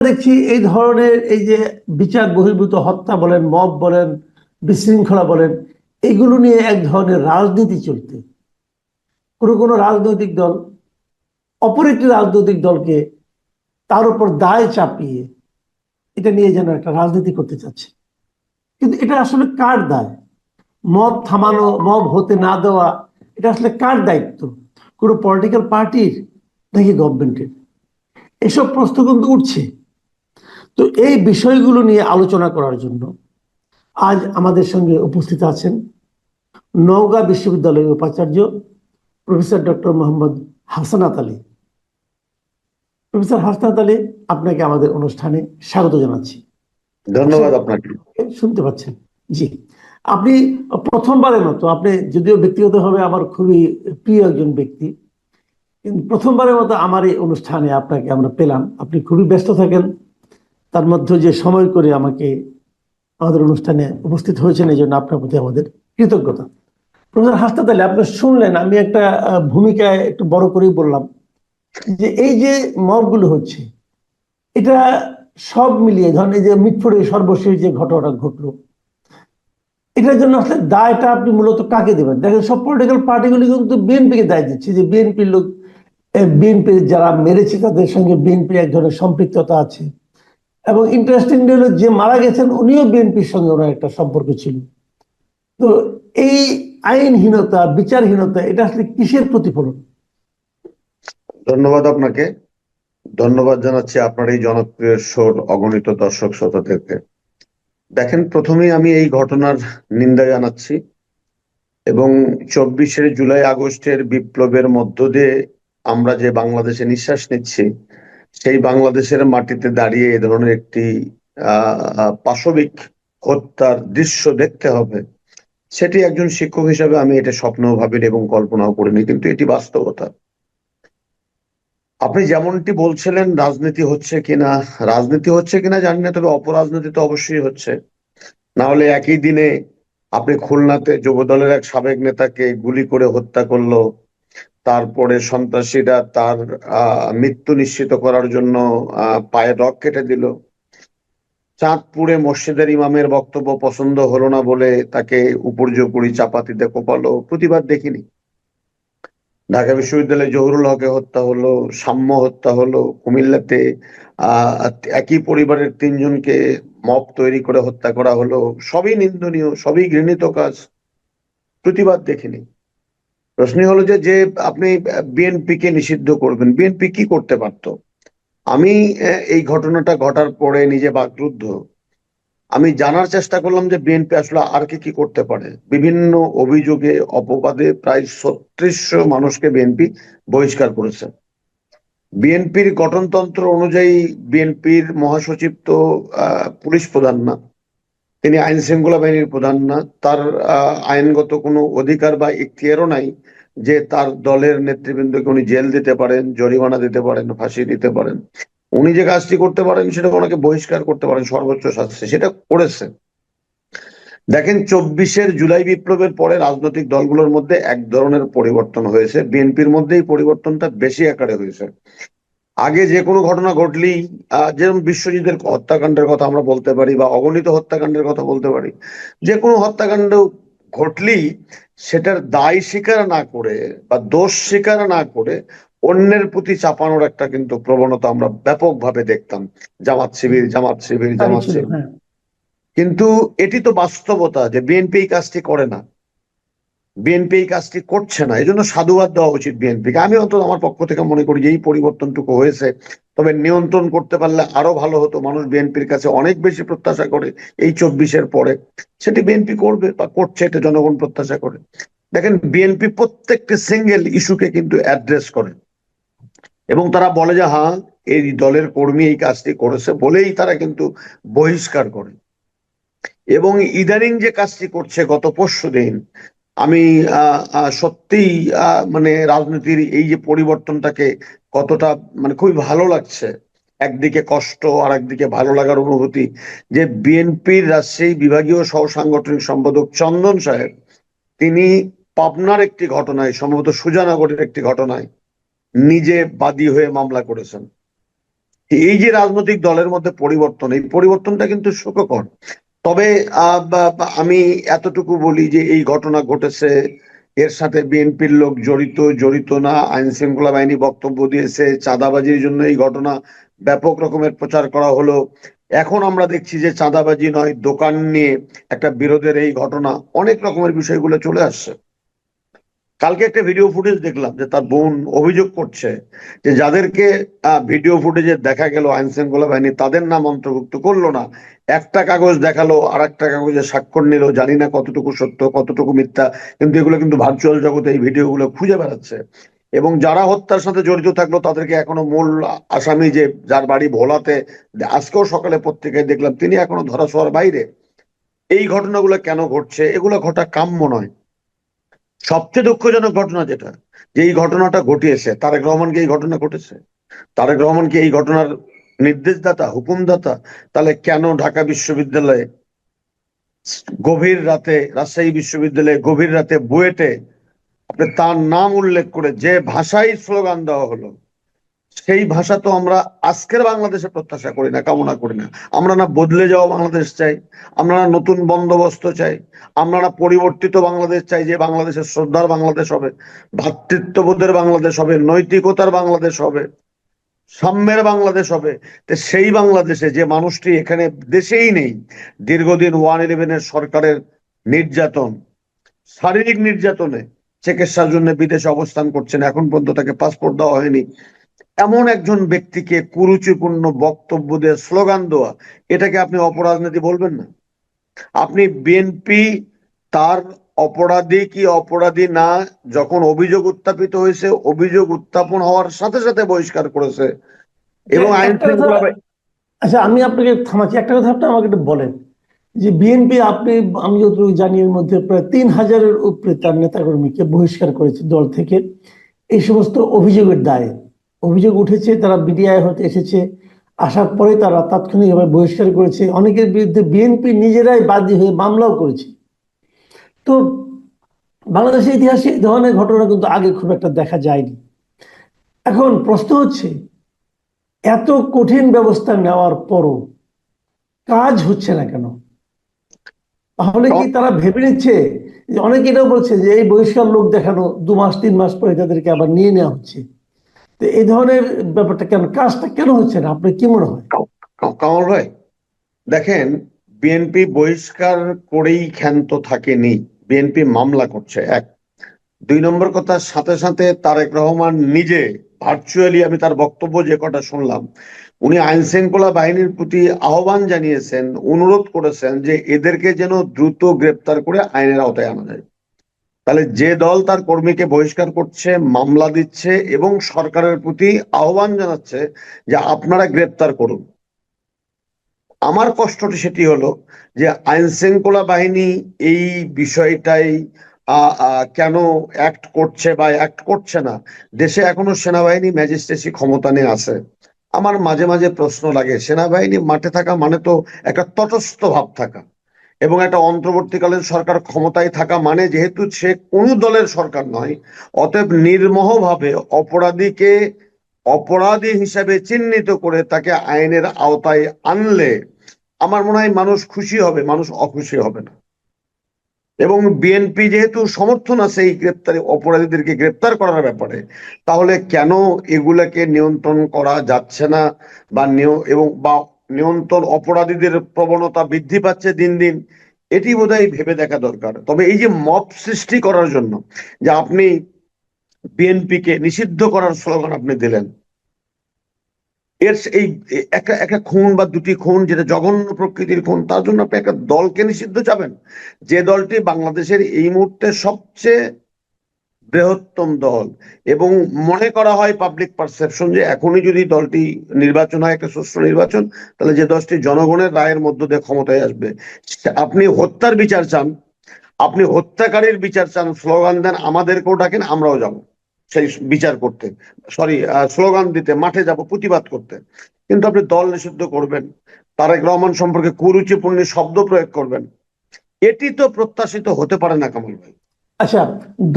দেখছি এই ধরনের এই যে বিচার বহির্ভূত হত্যা বলেন, মব বলেন, বিশৃঙ্খলা বলেন, এগুলো নিয়ে এক ধরনের রাজনীতি চলতে কোনো কোনো রাজনৈতিক দল, অপর একটি রাজনৈতিক দলকে তার উপর দায় চাপিয়ে এটা নিয়ে যেন একটা রাজনীতি করতে চাচ্ছে। কিন্তু এটা আসলে কার দায়? মব থামানো, মব হতে না দেওয়া, এটা আসলে কার দায়িত্ব? কোনো পলিটিক্যাল পার্টির নাকি গভর্নমেন্টের এসব প্রশ্ন কিন্তু উঠছে। তো এই বিষয়গুলো নিয়ে আলোচনা করার জন্য আজ আমাদের সঙ্গে উপস্থিত আছেন নওগাঁ বিশ্ববিদ্যালয়ের উপাচার্য professor doctor Mohammad Hasanat Ali. Professor Hasnat Ali আপনাকে আমাদের অনুষ্ঠানে স্বাগত জানাচ্ছি। ধন্যবাদ আপনাকে। শুনতে পাচ্ছেন? জি। আপনি প্রথমবারের মতো আপনি যদিও ব্যক্তিগতভাবে আমার খুবই প্রিয় একজন ব্যক্তি কিন্তু প্রথমবারের মতো আমার এই অনুষ্ঠানে আপনাকে আমরা পেলাম। আপনি খুবই ব্যস্ত থাকেন তার মধ্যে যে সময় করে আমাকে আমাদের অনুষ্ঠানে উপস্থিত হয়েছেন, এই জন্য আপনার প্রতি আমাদের কৃতজ্ঞতা। প্রফেসর হাসনাত আলী আপনি শুনলেন, আমি একটা ভূমিকায় একটু বড় করেই বললাম যে এই যে মবগুলো হচ্ছে, এটা সব মিলিয়ে, ধরেন এই যে মিটফোড়ে সর্বশেষ যে ঘটনাটা ঘটলো, এটার জন্য আসলে দায়টা আপনি মূলত কাকে দেবেন? দেখেন, সব পলিটিক্যাল পার্টিগুলি কিন্তু বিএনপিকে দায় দিচ্ছে যে বিএনপির লোক বিএনপির যারা মেরেছে তাদের সঙ্গে বিএনপির এক ধরনের সম্পৃক্ততা আছে। এবং ইন্টারেস্টিং হলো যে মারা গেছেন উনিও বিএনপির সঙ্গে ওনার একটা সম্পর্ক ছিল। তো এই আইনহীনতা, বিচারহীনতা, এটা আসলে কিসের প্রতিফলন? ধন্যবাদ আপনাকে। ধন্যবাদ জানাচ্ছি আপনার এই জনপ্রিয় শোর অগণিত দর্শক শ্রোতাদেরকে। দেখেন, প্রথমেই আমি এই ঘটনার নিন্দা জানাচ্ছি এবং চব্বিশের জুলাই আগস্টের বিপ্লবের মধ্য দিয়ে আমরা যে বাংলাদেশে নিঃশ্বাস নিচ্ছি সেই বাংলাদেশের মাটিতে দাঁড়িয়ে এ ধরনের একটি পাশবিক হত্যার দৃশ্য দেখতে হবে। সেটি একজন শিক্ষক হিসাবে আমি এটা স্বপ্নও ভাবিনি এবং কল্পনাও করিনি, কিন্তু এটি বাস্তবতা। আপনি যেমনটি বলছিলেন, রাজনীতি হচ্ছে কিনা, রাজনীতি হচ্ছে কিনা জানি না, তবে অপরাজনীতি তো অবশ্যই হচ্ছে। না হলে একই দিনে আপনি খুলনাতে যুবদলের এক সাবেক নেতাকে গুলি করে হত্যা করল তারপরে সন্ত্রাসীরা তার মৃত্যু নিশ্চিত করার জন্য পায়ে রক কেটে দিল। চাঁদপুরে মসজিদের ইমামের বক্তব্য পছন্দ হলো না বলে তাকে উপর্যুপুরি চাপাতিতে কোপালো। প্রতিবাদ দেখিনি। ঢাকা বিশ্ববিদ্যালয়ে জহুরুল হকে হত্যা হলো, সাম্য হত্যা হলো, কুমিল্লাতে একই পরিবারের তিনজনকে মব তৈরি করে হত্যা করা হলো। সবই নিন্দনীয়, সবই ঘৃণিত কাজ। প্রতিবাদ দেখিনি। প্রশ্ন হলো যে যে আপনি বিএনপি কে নিষিদ্ধ করবেন। বিএনপি কি করতে পারত? আমি এই ঘটনাটা ঘটার পরে নিজে বাকরুদ্ধ। আমি জানার চেষ্টা করলাম যে বিএনপি আসলে আর কি কি করতে পারে। বিভিন্ন অভিযোগে, অপবাদে প্রায় ছত্রিশশো মানুষকে বিএনপি বহিষ্কার করেছে। বিএনপির গঠনতন্ত্র অনুযায়ী বিএনপির মহাসচিব তো পুলিশ প্রধান না। তিনি আইন শৃঙ্খলা বাহিনীর প্রধান না। তার আইনগত কোনো অধিকার বা ইখতিয়ারও নাই যে তার দলের নেতৃবৃন্দকে উনি জেল দিতে পারেন, জরিমানা দিতে পারেন, ফাঁসি দিতে পারেন। উনি যে কাজটি করতে পারেন সেটা ওনাকে বহিষ্কার করতে পারেন, সর্বোচ্চ শাস্তি সেটা করেছে। দেখেন, চব্বিশের জুলাই বিপ্লবের পরে রাজনৈতিক দলগুলোর মধ্যে এক ধরনের পরিবর্তন হয়েছে। বিএনপির মধ্যে এই পরিবর্তনটা বেশি আকারে হয়েছে। আগে যে কোনো ঘটনা ঘটলেই আহ, যেরকম বিশ্বজিতের হত্যাকাণ্ডের কথা আমরা বলতে পারি বা অগণিত হত্যাকাণ্ডের কথা বলতে পারি যে কোনো হত্যাকাণ্ড ঘটলেই সেটার দায় স্বীকার না করে বা দোষ স্বীকার না করে অন্যের প্রতি চাপানোর একটা কিন্তু প্রবণতা আমরা ব্যাপকভাবে দেখতাম জামাত শিবির জামাত শিবির জামাত শিবির। হ্যাঁ। কিন্তু এটি তো বাস্তবতা যে বিএনপি এই কাজটি করে না। বিএনপি এই কাজটি করছে না এই জন্য সাধুবাদ দেওয়া উচিত বিএনপিকে। আমি অন্তত আমার পক্ষ থেকে মনে করি যে এই পরিবর্তনটুকু হয়েছে, তবে নিয়ন্ত্রণ করতে পারলে আরও ভালো হতো। মানুষ বিএনপির কাছে অনেক বেশি প্রত্যাশা করে এই চব্বিশের পরে। সেটি বিএনপি করবে বা করছে, এটা জনগণ প্রত্যাশা করে। দেখেন, বিএনপি প্রত্যেকটি সিঙ্গেল ইস্যুকে কিন্তু অ্যাড্রেস করে। এবং তারা বলে যে হ্যাঁ এই দলের কর্মী এই কাজটি করেছে বলেই তারা কিন্তু বহিষ্কার করে। এবং ইদানিং যে কাজটি করছে, গত পরশু দিন আমি সত্যিই মানে রাজনীতির এই যে পরিবর্তনটাকে কতটা মানে খুবই ভালো লাগছে। একদিকে কষ্ট আর একদিকে ভালো লাগার অনুভূতি। যে বিএনপির রাজশাহী বিভাগীয় সহ সাংগঠনিক সম্পাদক চন্দন সাহেব, তিনি পাবনার একটি ঘটনায়, সম্ভবত সুজানগরের একটি ঘটনায়, নিজে বাদী হয়ে মামলা করেছেন। এই যে রাজনৈতিক দলের মধ্যে পরিবর্তন, এই পরিবর্তনটা কিন্তু সুখকর। তবে আমি এতটুকু বলি যে এই ঘটনা ঘটেছে। এর সাথে বিএনপির লোক জড়িত জড়িত না। আইন শৃঙ্খলা বাহিনী বক্তব্য দিয়েছে। চাঁদাবাজির জন্য এই ঘটনা ব্যাপক রকমের প্রচার করা হলো। এখন আমরা দেখছি যে চাঁদাবাজি নয়, দোকান নিয়ে একটা বিরোধের এই ঘটনা অনেক রকমের বিষয়গুলো চলে আসছে। কালকে একটা ভিডিও ফুটেজ দেখলাম যে তার বোন অভিযোগ করছে যে যাদেরকে ভিডিও ফুটেজে দেখা গেল আইন শৃঙ্খলা বাহিনী, তাদের নাম অন্তর্ভুক্ত করল না। একটা কাগজ দেখাল আর একটা কাগজে স্বাক্ষর নিল, জানি না কতটুকু সত্য, কতটুকু মিথ্যা, কিন্তু এগুলো কিন্তু ভার্চুয়াল জগতে এই ভিডিওগুলো খুঁজে বেড়াচ্ছে। এবং যারা হত্যার সাথে জড়িত থাকল, তাদেরকে এখনও মূল আসামি যে যার বাড়ি ভোলাতে, আজকেও সকালে পত্রিকায় দেখলাম, তিনি এখনও ধরা ছোঁয়ার বাইরে। এই ঘটনাগুলো কেন ঘটছে? এগুলো ঘটা কাম্য নয়। সবচেয়ে দুঃখজনক ঘটনা যেটা, যে এই ঘটনাটা ঘটিয়েছে, তারেক রহমানকে এই ঘটনা ঘটেছে। তারেক রহমানকে এই ঘটনার নির্দেশদাতা, হুকুমদাতা, তাহলে কেন ঢাকা বিশ্ববিদ্যালয়ে গভীর রাতে, রাজশাহী বিশ্ববিদ্যালয়ে গভীর রাতে বুয়েটে আপনি তার নাম উল্লেখ করে যে ভাষায় স্লোগান দেওয়া হলো সেই ভাষা তো আমরা আজকের বাংলাদেশে প্রত্যাশা করি না, কামনা করি না। আমরা না বদলে যাওয়া বাংলাদেশ চাই, আমরা না নতুন বন্দোবস্ত চাই, আমরা না পরিবর্তিত বাংলাদেশ চাই যে বাংলাদেশের শ্রদ্ধার বাংলাদেশ হবে ভ্রাতৃত্ববোধের বাংলাদেশ হবে, নৈতিকতার বাংলাদেশ হবে, সাম্যের বাংলাদেশ হবে। তো সেই বাংলাদেশে যে মানুষটি এখানে দেশেই নেই, দীর্ঘদিন ওয়ান ইলেভেনের সরকারের নির্যাতন, শারীরিক নির্যাতনে চিকিৎসার জন্য বিদেশে অবস্থান করছেন, এখন পর্যন্ত তাকে পাসপোর্ট দেওয়া হয়নি। এমন একজন ব্যক্তিকে কুরুচিপূর্ণ বক্তব্য দিয়ে স্লোগান দেওয়া এটাকে আপনি অপরাজনীতি বলবেন না। আপনি বিএনপি তার অপরাধী কি অপরাধী না যখন অভিযোগ উত্থাপিত হয়েছে অভিযোগ উত্থাপন হওয়ার সাথে সাথে বহিষ্কার করেছে। এবং আইন আচ্ছা আমি আপনাকে থামাচ্ছি। একটা কথা আপনি আমাকে একটু বলেন। যে বিএনপি আপনি আমি যতটুকু জানি এর মধ্যে প্রায় তিন হাজারের উপরে তার নেতাকর্মীকে বহিষ্কার করেছে দল থেকে। এই সমস্ত অভিযোগের দায়ে। অভিযোগ উঠেছে, তারা বিডিআই হতে এসেছে। আসার পরে তারা তাৎক্ষণিকভাবে বহিষ্কার করেছে। অনেকের বিরুদ্ধে বিএনপি নিজেরাই বাদী হয়ে মামলাও করেছে। তো বাংলাদেশের ইতিহাসে এই ধরনের ঘটনা কিন্তু আগে খুব একটা দেখা যায়নি। এখন প্রশ্ন হচ্ছে, এত কঠিন ব্যবস্থা নেওয়ার পরও কাজ হচ্ছে না কেন? তাহলে কি তারা ভেবে নিচ্ছে? অনেকে এটাও বলছে যে এই বহিষ্কার লোক দেখানো দু মাস, তিন মাস পরে তাদেরকে আবার নিয়ে নেওয়া হচ্ছে। তো এই ধরনের ব্যাপারটা কেন, কাজটা কেন হচ্ছে না? আপনার কি মনে হয়? কামাল ভাই, দেখেন বিএনপি বহিষ্কার করেই ক্ষান্ত থাকেনি। বিএনপি মামলা করছে, এক। দুই নম্বর কথা, সাথে সাথে তারেক রহমান নিজে ভার্চুয়ালি আমি তার বক্তব্য যে কটা শুনলাম, উনি আইন শৃঙ্খলা বাহিনীর প্রতি আহ্বান জানিয়েছেন, অনুরোধ করেছেন যে এদেরকে যেন দ্রুত গ্রেপ্তার করে আইনের আওতায় আনা যায়। তাহলে যে দল তার কর্মীকে বহিষ্কার করছে, মামলা দিচ্ছে এবং সরকারের প্রতি আহ্বান জানাচ্ছে যে আপনারা গ্রেপ্তার করুন। আমার কষ্টটি সেটি হলো যে আইন শৃঙ্খলা বাহিনী এই বিষয়টাই কেন অ্যাক্ট করছে বা অ্যাক্ট করছে না? দেশে এখনও সেনাবাহিনী ম্যাজিস্ট্রেসি ক্ষমতা নিয়ে আছে। আমার মাঝে মাঝে প্রশ্ন লাগে, সেনাবাহিনী মাঠে থাকা মানে তো একটা তটস্থ ভাব থাকা। এবং একটা অন্তর্বর্তীকালীন সরকার ক্ষমতায় থাকা মানে যেহেতু সে কোনো দলের সরকার নয়, অতএব নির্মোহভাবে অপরাধীকে অপরাধী হিসাবে চিহ্নিত করে তাকে আইনের আওতায় আনলে আমার মনে হয় মানুষ খুশি হবে, মানুষ অখুশি হবে না। এবং বিএনপি যেহেতু সমর্থন আছে এই গ্রেপ্তারি, অপরাধীদেরকে গ্রেপ্তার করার ব্যাপারে, তাহলে কেন এগুলাকে নিয়ন্ত্রণ করা যাচ্ছে না বা এবং বা নিয়ন্ত্রণ অপরাধীদের প্রবণতা বৃদ্ধি পাচ্ছে দিন দিন, এটি বোধহয় ভেবে দেখা দরকার। তবে এই যে মব সৃষ্টি করার জন্য, যে আপনি বিএনপিকে নিষিদ্ধ করার স্লোগান আপনি দিলেন, এর এই একটা একটা খুন বা দুটি খুন, যেটা জঘন্য প্রকৃতির খুন, তার জন্য আপনি একটা দলকে নিষিদ্ধ চাবেন। যে দলটি বাংলাদেশের এই মুহূর্তে সবচেয়ে বৃহত্তম দল। এবং মনে করা হয় পাবলিক পারসেপশন যে এখনই যদি দলটি নির্বাচন হয়, একটা সুষ্ঠু নির্বাচন, তাহলে যে দশটি জনগণের রায়ের মধ্য দিয়ে ক্ষমতায় আসবে। আপনি হত্যার বিচার চান, আপনি হত্যাকারীর বিচার চান, স্লোগান দেন, আমাদেরকেও ডাকেন, আমরাও যাব সেই বিচার করতে। সরি স্লোগান দিতে, মাঠে যাব, প্রতিবাদ করতে। কিন্তু আপনি দল নিষিদ্ধ করবেন, তারেক রহমান সম্পর্কে কুরুচিপূর্ণ শব্দ প্রয়োগ করবেন। এটি তো প্রত্যাশিত হতে পারে না, কামাল ভাই। আচ্ছা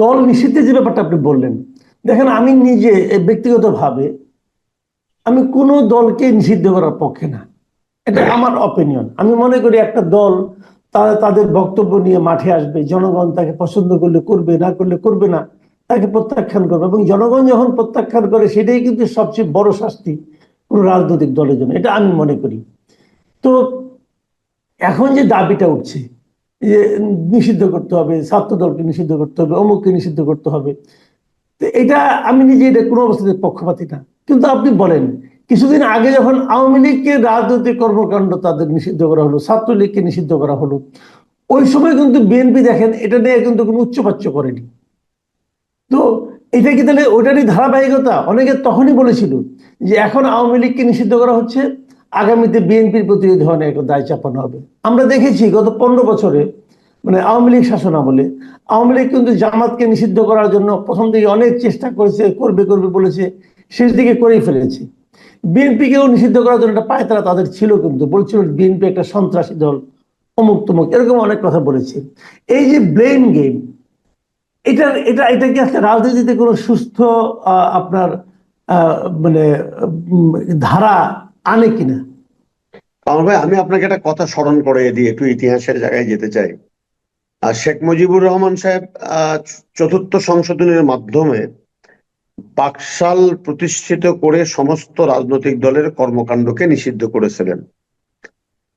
দল নিষিদ্ধের যে ব্যাপারটা আপনি বললেন, দেখেন আমি নিজে ব্যক্তিগতভাবে আমি কোনো দলকে নিষিদ্ধ করার পক্ষে না। এটা আমার অপিনিয়ন আমি মনে করি একটা দল তারা, তাদের বক্তব্য নিয়ে মাঠে আসবে, জনগণ তাকে পছন্দ করলে করবে, না করলে করবে না, তাকে প্রত্যাখ্যান করবে এবং জনগণ যখন প্রত্যাখ্যান করে, সেটাই কিন্তু সবচেয়ে বড় শাস্তি কোন রাজনৈতিক দলের জন্য। এটা আমি মনে করি। তো এখন যে দাবিটা উঠছে যে নিষিদ্ধ করতে হবে ছাত্র দলকে নিষিদ্ধ করতে হবে, অমুককে নিষিদ্ধ করতে হবে। এটা আমি নিজে এটা কোনো অবস্থাতে পক্ষপাতি না। কিন্তু আপনি বলেন, কিছুদিন আগে যখন আওয়ামী লীগকে রাজনৈতিক কর্মকাণ্ড তাদের নিষিদ্ধ করা হলো, ছাত্রলীগকে নিষিদ্ধ করা হলো, ওই সময় কিন্তু বিএনপি দেখেন এটা নিয়ে কিন্তু কোনো উচ্চপাচ্য করেনি। তো এটা কি তাহলে ওটারই ধারাবাহিকতা? অনেকে তখনই বলেছিল যে এখন আওয়ামী লীগকে নিষিদ্ধ করা হচ্ছে আগামীতে বিএনপির প্রতি এই ধরনের একটা দায় চাপানো হবে। আমরা দেখেছি গত পনেরো বছরে মানে আওয়ামী লীগ শাসন আমলে, আওয়ামী লীগ কিন্তু জামাতকে নিষিদ্ধ করার জন্য প্রথম দিকে অনেক চেষ্টা করেছে, করবে করবে বলেছে, শেষ দিকে করেই ফেলেছে। বিএনপিকেও নিষিদ্ধ করার জন্য একটা পায়তারা তাদের ছিল কিন্তু, বলছিল বিএনপি একটা সন্ত্রাসী দল, অমুক তমুক, এরকম অনেক কথা বলেছে। এই যে ব্লেম গেম এটা এটা এটা কি আজকে রাজনীতিতে কোনো সুস্থ আপনার মানে ধারা আনে কিনা? কামাল ভাই, আমি আপনাকে একটা কথা স্মরণ করে দিয়ে একটু ইতিহাসের জায়গায় যেতে চাই। আর শেখ মুজিবুর রহমান সাহেব চতুর্থ সংশোধনের মাধ্যমে বাকশাল প্রতিষ্ঠিত করে সমস্ত রাজনৈতিক দলের কর্মকাণ্ডকে নিষিদ্ধ করেছিলেন।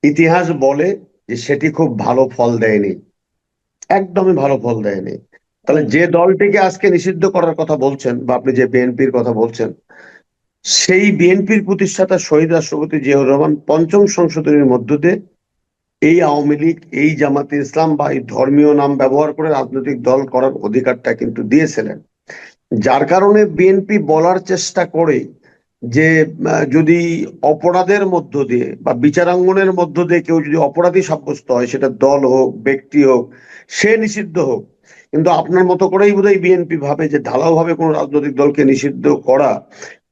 ইতিহাস বলে যে সেটি খুব ভালো ফল দেয়নি। একদমই ভালো ফল দেয়নি। তাহলে যে দলটিকে আজকে নিষিদ্ধ করার কথা বলছেন, বা আপনি যে বিএনপির কথা বলছেন সেই বিএনপির প্রতিষ্ঠাতা শহীদ রাষ্ট্রপতি জিয়াউর রহমান পঞ্চম সংশোধনীর মধ্য দিয়ে এই আওয়ামী লীগ, এই জামাতে ইসলাম বা এই ধর্মীয় নাম ব্যবহার করে রাজনৈতিক দল করার অধিকারটা কিন্তু দিয়েছিলেন। যার কারণে বিএনপি বলার চেষ্টা করে যে যদি অপরাধের মধ্য দিয়ে বা বিচারাঙ্গনের মধ্য দিয়ে কেউ যদি অপরাধী সাব্যস্ত হয়, সেটা দল হোক, ব্যক্তি হোক, সে নিষিদ্ধ হোক, কিন্তু আপনার মতো করেই বোধহয় বিএনপি ভাবে যে ঢালাওভাবে কোনো রাজনৈতিক দলকে নিষিদ্ধ করা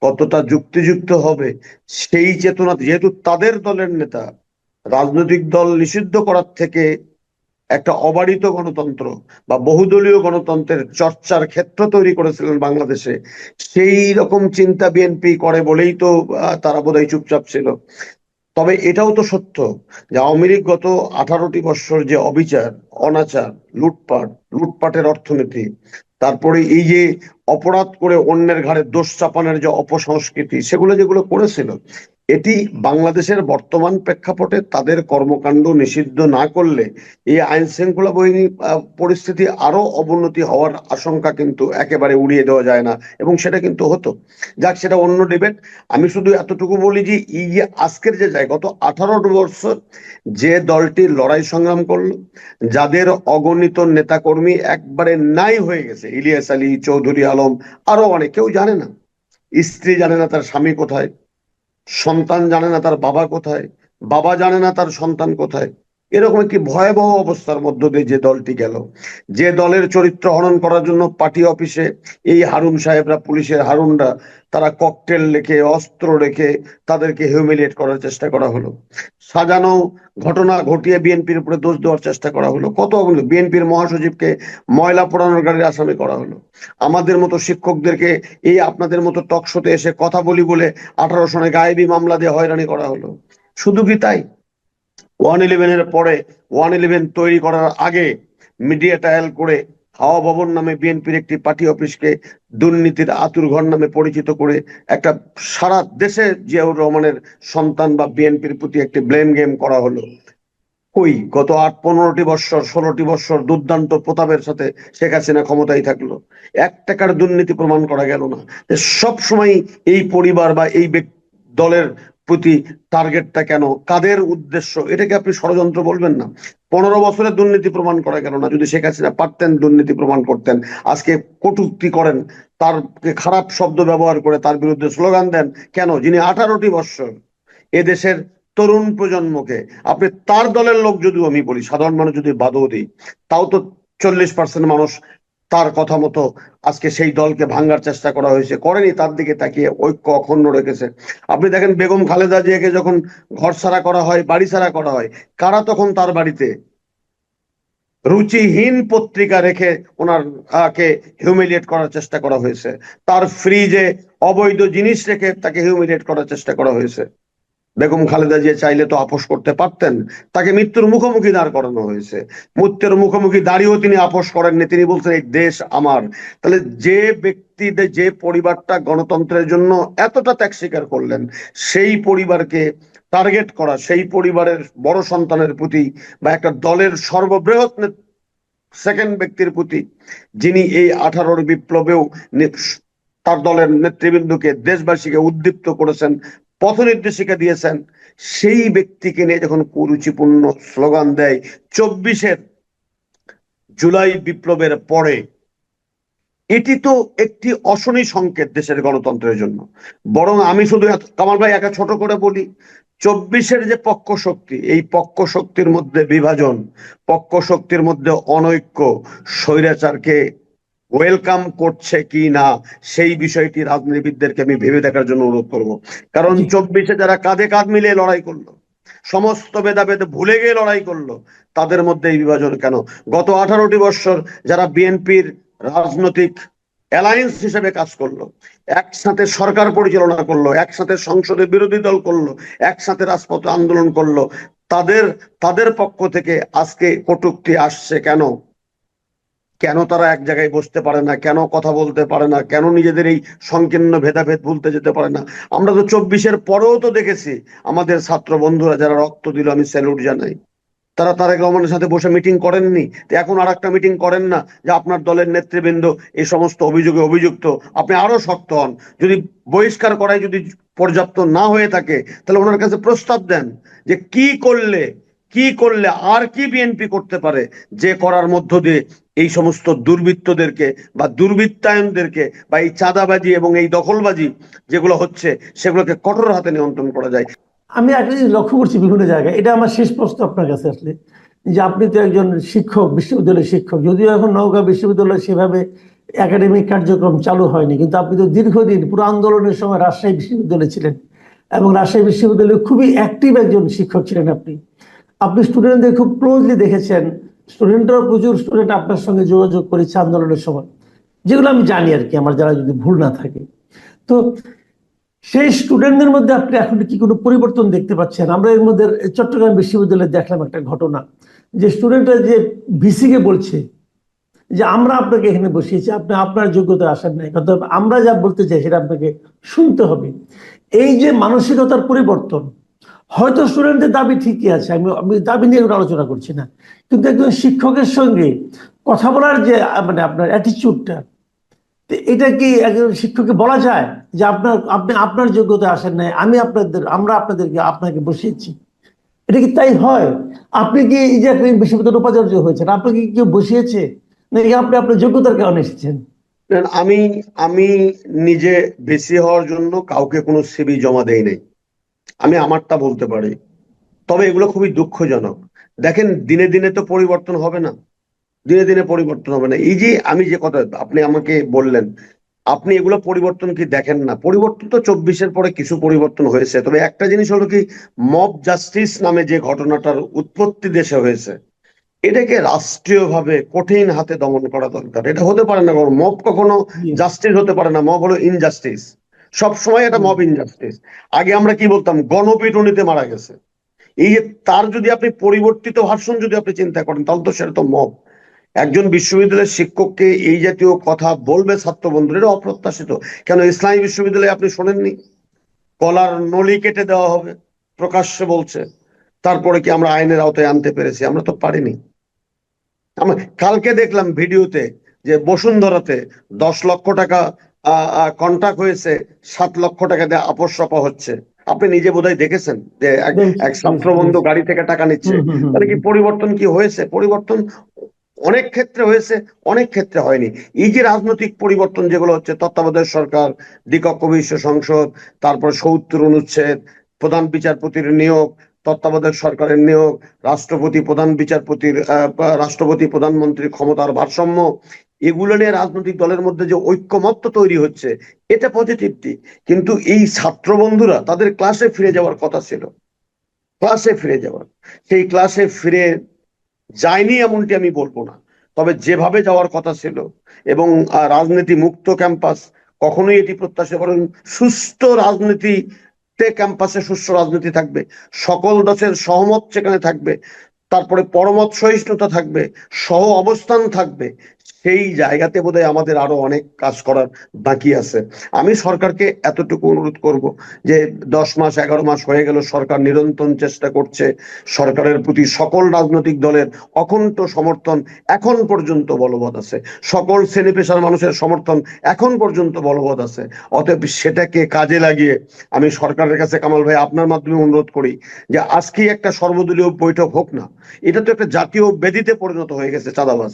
কতটা যুক্তিযুক্ত হবে, সেই চেতনা যেহেতু তাদের দলের নেতা, রাজনৈতিক দল নিষিদ্ধ করার থেকে একটা অবারিত গণতন্ত্র বা বহুদলীয় গণতন্ত্রের চর্চার ক্ষেত্র তৈরি করেছিলেন বাংলাদেশে, সেই রকম চিন্তা বিএনপি করে বলেই তো তারা বোধহয় চুপচাপ ছিল। তবে এটাও তো সত্য যে আওয়ামী লীগ গত আঠারোটি বৎসর যে অবিচার, অনাচার, লুটপাট, লুটপাটের অর্থনীতি তারপরে এই যে অপরাধ করে অন্যের ঘাড়ে দোষ চাপানের যে অপসংস্কৃতি সেগুলো যেগুলো করেছিল এটি বাংলাদেশের বর্তমান প্রেক্ষাপটে তাদের কর্মকাণ্ড নিষিদ্ধ না করলে এই আইন শৃঙ্খলা বাহিনী পরিস্থিতি আরও অবনতি হওয়ার আশঙ্কা কিন্তু একেবারে উড়িয়ে দেওয়া যায় না এবং সেটা কিন্তু হতো। যাক, সেটা অন্য ডিবেট আমি শুধু এতটুকু বলি যে, এই যে আজকের যে যায় গত আঠারো বছর যে দলটি লড়াই সংগ্রাম করল, যাদের অগণিত নেতাকর্মী একবারে নাই হয়ে গেছে, ইলিয়াস আলী, চৌধুরী আলম আরও অনেক, কেউ জানে না। স্ত্রী জানে না তার স্বামী কোথায়। সন্তান জানে না তার বাবা কোথায় বাবা জানে না তার সন্তান কোথায়। এরকম একটি ভয়াবহ অবস্থার মধ্য দিয়ে যে দলটি গেল। যে দলের চরিত্র হনন করার জন্য পার্টি অফিসে এই হারুন সাহেবরা, পুলিশের হারুনরা, তারা ককটেল রেখে, অস্ত্র রেখে তাদেরকে হিউমিলিয়েট করার চেষ্টা করা হলো। সাজানো ঘটনা ঘটিয়ে বিএনপির উপরে দোষ দেওয়ার চেষ্টা করা হলো। কত বিএনপির মহাসচিবকে ময়লা পোড়ানোর গাড়ির আসামি করা হলো। আমাদের মতো শিক্ষকদেরকে এই আপনাদের মতো টকশোতে এসে কথা বলি বলে আঠারো সনে গায়েবী মামলা দিয়ে হয়রানি করা হলো। শুধু কি তাই? ওয়ান ইলেভেনের পরে ওয়ান ইলেভেন তৈরি করার আগে মিডিয়া ট্রায়াল করে হাওয়া ভবন নামে বিএনপির একটি পার্টি অফিসকে দুর্নীতির আতুর ঘর নামে পরিচিত করে একটা সারা দেশে জিয়াউর রহমানের সন্তান বা বিএনপির প্রতি একটি ব্লেম গেম করা হলো। কই? গত আট, পনেরোটি বৎসর ষোলোটি বৎসর দুর্দান্ত প্রতাপের সাথে শেখ হাসিনা ক্ষমতায় থাকল। এক টাকার দুর্নীতি প্রমাণ করা গেল না। সব সময় এই পরিবার বা এই দলের প্রতি টার্গেটটা কেন? কাদের উদ্দেশ্য? এটাকে আপনি ষড়যন্ত্র বলবেন না। পনেরো বছরে দুর্নীতি প্রমাণ করা গেল না। যদি শেখ হাসিনা পারতেন দুর্নীতি প্রমাণ করতেন, আজকে কটুক্তি করেন, তার খারাপ শব্দ ব্যবহার করে তার বিরুদ্ধে স্লোগান দেন, কেন? যিনি আঠারোটি বৎসর এদেশের তরুণ প্রজন্মকে, আপনি তার দলের লোক যদিও আমি বলি, সাধারণ মানুষ যদি বাদও দিই, তাও তো চল্লিশ পার্সেন্ট মানুষ তার কথা মতো আজকে সেই দলকে ভাঙ্গার চেষ্টা করা হয়েছে। করেনি, তার দিকে তাকিয়ে ঐক্য অখণ্ড রেখেছে। আপনি দেখেন, বেগম খালেদা জিয়াকে যখন ঘর ছাড়া করা হয়, বাড়ি ছাড়া করা হয়, কারা তখন তার বাড়িতে? রুচিহীন পত্রিকা রেখে ওনার কে হিউমিলিয়েট করার চেষ্টা করা হয়েছে। তার ফ্রিজে অবৈধ জিনিস রেখে তাকে হিউমিলিয়েট করার চেষ্টা করা হয়েছে। বেগম খালেদা জিয়া চাইলে তো আপোষ করতে পারতেন। তাকে মৃত্যুর মুখোমুখি দাঁড় করানো হয়েছে। মৃত্যুর মুখোমুখি দাঁড়িয়েও তিনি আপোষ করেননি। তিনি বলছেন, এই দেশ আমার। তাহলে যে ব্যক্তিদের যে পরিবারটা গণতন্ত্রের জন্য এতটা ত্যাগ স্বীকার করলেন, সেই পরিবারকে টার্গেট করা, সেই পরিবারের বড় সন্তানের প্রতি বা একটা দলের সর্ববৃহৎ সেকেন্ড ব্যক্তির প্রতি যিনি এই আঠারোর বিপ্লবেও তার দলের নেতৃবৃন্দকে দেশবাসীকে উদ্দীপ্ত করেছেন পথ নির্দেশিকা দিয়েছেন, সেই ব্যক্তিকে নিয়ে যখন কুরুচিপূর্ণ স্লোগান দেয়, চব্বিশের জুলাই বিপ্লবের পরে, এটি তো একটি অশনি সংকেত দেশের গণতন্ত্রের জন্য। বরং আমি শুধু কামাল ভাই, একা ছোট করে বলি, চব্বিশের যে পক্ষ শক্তি, এই পক্ষ শক্তির মধ্যে বিভাজন, পক্ষ শক্তির মধ্যে অনৈক্য, স্বৈরাচারকে ওয়েলকাম করছে কি না সেই বিষয়টি রাজনীতিবিদদেরকে আমি ভেবে দেখার জন্য অনুরোধ করব। কারণ চব্বিশে যারা কাঁধে কাঁধ মিলিয়ে লড়াই করল সমস্ত ভেদাভেদ ভুলে গিয়ে লড়াই করল তাদের মধ্যে এই বিভাজন কেন? গত আঠারোটি বছর যারা বিএনপির রাজনৈতিক অ্যালায়েন্স হিসেবে কাজ করল একসাথে সরকার পরিচালনা করল একসাথে সংসদে বিরোধী দল করল একসাথে রাজপথে আন্দোলন করল তাদের তাদের পক্ষ থেকে আজকে কটুক্তি আসছে কেন? কেন তারা এক জায়গায় বসতে পারে না? কেন কথা বলতে পারে না? কেন নিজেদের এই সংকীর্ণ ভেদাভেদ ভুলতে যেতে পারে না? আমরা তো চব্বিশের পরেও তো দেখেছি আমাদের ছাত্র বন্ধুরা যারা রক্ত দিল, আমি স্যালুট জানাই। তারা তারেক রহমানের সাথে বসে মিটিং করেননি। তো এখন আর একটা মিটিং করেন না যে আপনার দলের নেতৃবৃন্দ এই সমস্ত অভিযোগে অভিযুক্ত। আপনি আরও শক্ত হন। যদি বহিষ্কার করাই যদি পর্যাপ্ত না হয়ে থাকে, তাহলে ওনার কাছে প্রস্তাব দেন যে কি করলে কি করলে আর কি বিএনপি করতে পারে? যে করার মধ্য দিয়ে এই সমস্ত দুর্বৃত্তদেরকে বা দুর্বৃত্তায়নদেরকে বা এই চাঁদাবাজি এবং এই দখলবাজি যেগুলো হচ্ছে, সেগুলোকে কঠোর হাতে নিয়ন্ত্রণ করা যায়। আমি একটা জিনিস লক্ষ্য করছি বিভিন্ন জায়গায়, এটা আমার শেষ প্রশ্ন আপনার কাছে আসলে, যে আপনি তো একজন শিক্ষক, বিশ্ববিদ্যালয়ের শিক্ষক, যদিও এখন নওগাঁ বিশ্ববিদ্যালয় সেভাবে একাডেমিক কার্যক্রম চালু হয়নি, কিন্তু আপনি তো দীর্ঘদিন পুরো আন্দোলনের সময় রাজশাহী বিশ্ববিদ্যালয়ে ছিলেন এবং রাজশাহী বিশ্ববিদ্যালয়ে খুবই অ্যাক্টিভ একজন শিক্ষক ছিলেন আপনি। আপনি স্টুডেন্টদের খুব ক্লোজলি দেখেছেন স্টুডেন্টরাও প্রচুর স্টুডেন্ট আপনার সঙ্গে যোগাযোগ করেছে আন্দোলনের সময়। যেগুলো আমি জানি আর কি, আমার যারা যদি ভুল না থাকে। তো সেই স্টুডেন্টদের মধ্যে আপনি এখন কি কোনো পরিবর্তন দেখতে পাচ্ছেন? আমরা এর মধ্যে চট্টগ্রাম বিশ্ববিদ্যালয়ে দেখলাম একটা ঘটনা, যে স্টুডেন্টরা যে ভিসিকে বলছে, যে আমরা আপনাকে এখানে বসিয়েছি, আপনি আপনার যোগ্যতা আসেন নাই, অর্থাৎ আমরা যা বলতে চাই সেটা আপনাকে শুনতে হবে। এই যে মানসিকতার পরিবর্তন হয়তো স্টুডেন্টের দাবি ঠিকই আছে, আমি আমি দাবি নিয়ে আলোচনা করছি না। কিন্তু একজন শিক্ষকের সঙ্গে কথা বলার যে মানে আপনার অ্যাটিচিউডটা এটা কি একজন শিক্ষককে বলা যায় যে আপনার, আপনি আপনার যোগ্যতা আসেন নাই, আমি আপনাদের, আমরা আপনাদেরকে, আপনাকে বসিয়েছি? এটা কি তাই হয়? আপনি কি এই যে একটা বিশ্ববিদ্যালয় উপাচার্য হয়েছেন, আপনাকে কি কেউ বসিয়েছে? নাকি আপনি আপনার যোগ্যতার কারণে এসেছেন? আমি আমি নিজে বেশি হওয়ার জন্য কাউকে কোনো সিবি জমা দেই নাই। আমি আমারটা বলতে পারি। তবে এগুলো খুবই দুঃখজনক। দেখেন দিনে দিনে তো পরিবর্তন হবে না। দিনে দিনে পরিবর্তন হবে না। এই যে আমি যে কথা আপনি আমাকে বললেন আপনি এগুলো পরিবর্তন কি দেখেন না? পরিবর্তন তো চব্বিশের পরে কিছু পরিবর্তন হয়েছে। তবে একটা জিনিস হলো কি মব জাস্টিস নামে যে ঘটনাটার উৎপত্তি দেশে হয়েছে এটাকে রাষ্ট্রীয়ভাবে কঠিন হাতে দমন করা দরকার। এটা হতে পারে না মব কখনো জাস্টিস হতে পারে না। মব হলো ইনজাস্টিস সব সময় এটা মব ইনজাস্টিস আগে আমরা কি বলতাম? গণপিটুনিতে মারা গেছে। এই যে তার যদি আপনি পরিবর্তিত ভাষণ যদি আপনি চিন্তা করেন তাহলে তো সেটা তো মব একজন বিশ্ববিদ্যালয়ের শিক্ষককে এই জাতীয় কথা বলবে ছাত্র বন্ধুরা এটা অপ্রত্যাশিত। কেন ইসলামী বিশ্ববিদ্যালয়ে আপনি শোনেননি? কলার নলি কেটে দেওয়া হবে প্রকাশ্যে বলছে। তারপরে কি আমরা আইনের আওতায় আনতে পেরেছি? আমরা তো পারিনি। আমরা কালকে দেখলাম ভিডিওতে যে বসুন্ধরাতে দশ লক্ষ টাকা কন্ট্রাক্ট হয়েছে সাত লক্ষ টাকা দিয়ে আপোষ সপা হচ্ছে। আপনি নিজে বোধহয় দেখেছেন যে এক- গাড়ি থেকে টাকা নিচ্ছে। তাহলে কি পরিবর্তন কি হয়েছে? পরিবর্তন অনেক ক্ষেত্রে হয়েছে অনেক ক্ষেত্রে হয়নি। এই যে রাজনৈতিক পরিবর্তন যেগুলো হচ্ছে তত্ত্বাবধায়ক সরকার দ্বিকক্ষ বিশ্ব সংসদ তারপর সত্তর অনুচ্ছেদ প্রধান বিচারপতির নিয়োগ তত্ত্বাবধায়ক সরকারের নিয়োগ রাষ্ট্রপতি প্রধান বিচারপতির রাষ্ট্রপতি প্রধানমন্ত্রীর ক্ষমতার ভারসাম্য এগুলো নিয়ে রাজনৈতিক দলের মধ্যে যে ঐক্যমত্য তৈরি হচ্ছে, এটা পজিটিভ দিক। কিন্তু এই ছাত্র বন্ধুরা, তাদের ক্লাসে ফিরে যাওয়ার কথা ছিল। ক্লাসে ফিরে যাওয়ার। সেই ক্লাসে ফিরে যায়নি এমনটি আমি বলব না। তবে যেভাবে যাওয়ার কথা ছিল এবং রাজনীতি মুক্ত ক্যাম্পাস কখনোই এটি প্রত্যাশা করেন সুস্থ রাজনীতিতে ক্যাম্পাসে সুস্থ রাজনীতি থাকবে। সকল দশের সহমত সেখানে থাকবে। তারপরে পরমত সহিষ্ণুতা থাকবে। সহ অবস্থান থাকবে। সেই জায়গাতে বোধহয় আমাদের আরও অনেক কাজ করার বাকি আছে। আমি সরকারকে এতটুকু অনুরোধ করব যে দশ মাস, এগারো মাস হয়ে গেল, সরকার নিরন্তর চেষ্টা করছে। সরকারের প্রতি সকল রাজনৈতিক দলের অখণ্ড সমর্থন এখন পর্যন্ত বলবৎ আছে। সকল শ্রেণি পেশার মানুষের সমর্থন এখন পর্যন্ত বলবৎ আছে। অতএব সেটাকে কাজে লাগিয়ে আমি সরকারের কাছে, কামাল ভাই, আপনার মাধ্যমে অনুরোধ করি যে আজকেই একটা সর্বদলীয় বৈঠক হোক না, এটা তো একটা জাতীয় বেদিতে পরিণত হয়ে গেছে চাঁদাবাজ।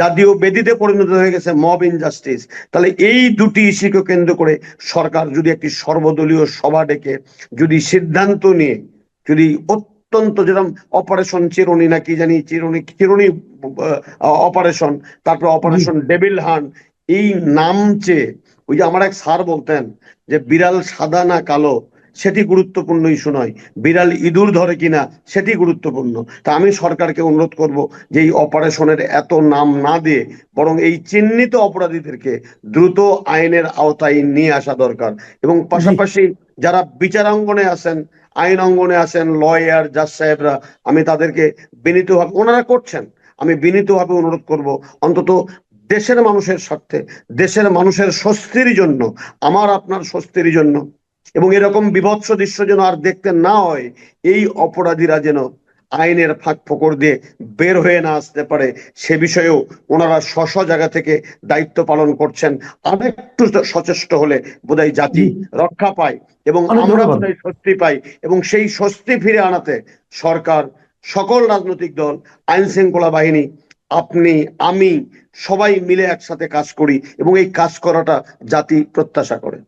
জাতীয় বেদিতে পরিণত হয়ে গেছে মব ইনজাস্টিস। তাহলে এই দুটি ইস্যুকে কেন্দ্র করে সরকার যদি একটি সর্বদলীয় সভা ডেকে, যদি সিদ্ধান্ত নিয়ে, যদি অত্যন্ত যেরকম অপারেশন চিরুনি না কি জানি, চিরুনি চিরুনি অপারেশন, তারপর অপারেশন ডেভিল হান এই নাম চেয়ে, ওই যে আমার এক স্যার বলতেন যে, বিড়াল সাদা না কালো সেটি গুরুত্বপূর্ণ ইস্যু নয়। বিড়াল ইঁদুর ধরে কিনা সেটি গুরুত্বপূর্ণ। তা আমি সরকারকে অনুরোধ করব যে এই অপারেশনের এত নাম না দিয়ে বরং এই চিহ্নিত অপরাধীদেরকে দ্রুত আইনের আওতায় নিয়ে আসা দরকার। এবং পাশাপাশি যারা বিচারাঙ্গনে আছেন আইন অঙ্গনে আছেন লয়ার জাজ সাহেবরা আমি তাদেরকে বিনীতভাবে ওনারা করছেন। আমি বিনীতভাবে অনুরোধ করব অন্তত দেশের মানুষের স্বার্থে দেশের মানুষের স্বস্তির জন্য আমার আপনার স্বস্তির জন্য এবং এরকম বিভৎস দৃশ্য যেন আর দেখতে না হয় এই অপরাধীরা যেন আইনের ফাঁক ফোকর দিয়ে বের হয়ে না আসতে পারে সে বিষয়েও ওনারা স্ব জায়গা থেকে দায়িত্ব পালন করছেন। আরেকটু সচেষ্ট হলে বোধহয় জাতি রক্ষা পায় এবং আমরা। বোধহয় স্বস্তি পাই এবং সেই স্বস্তি ফিরে আনাতে সরকার সকল রাজনৈতিক দল আইন শৃঙ্খলা বাহিনী আপনি আমি সবাই মিলে একসাথে কাজ করি এবং এই কাজ করাটা জাতি প্রত্যাশা করে।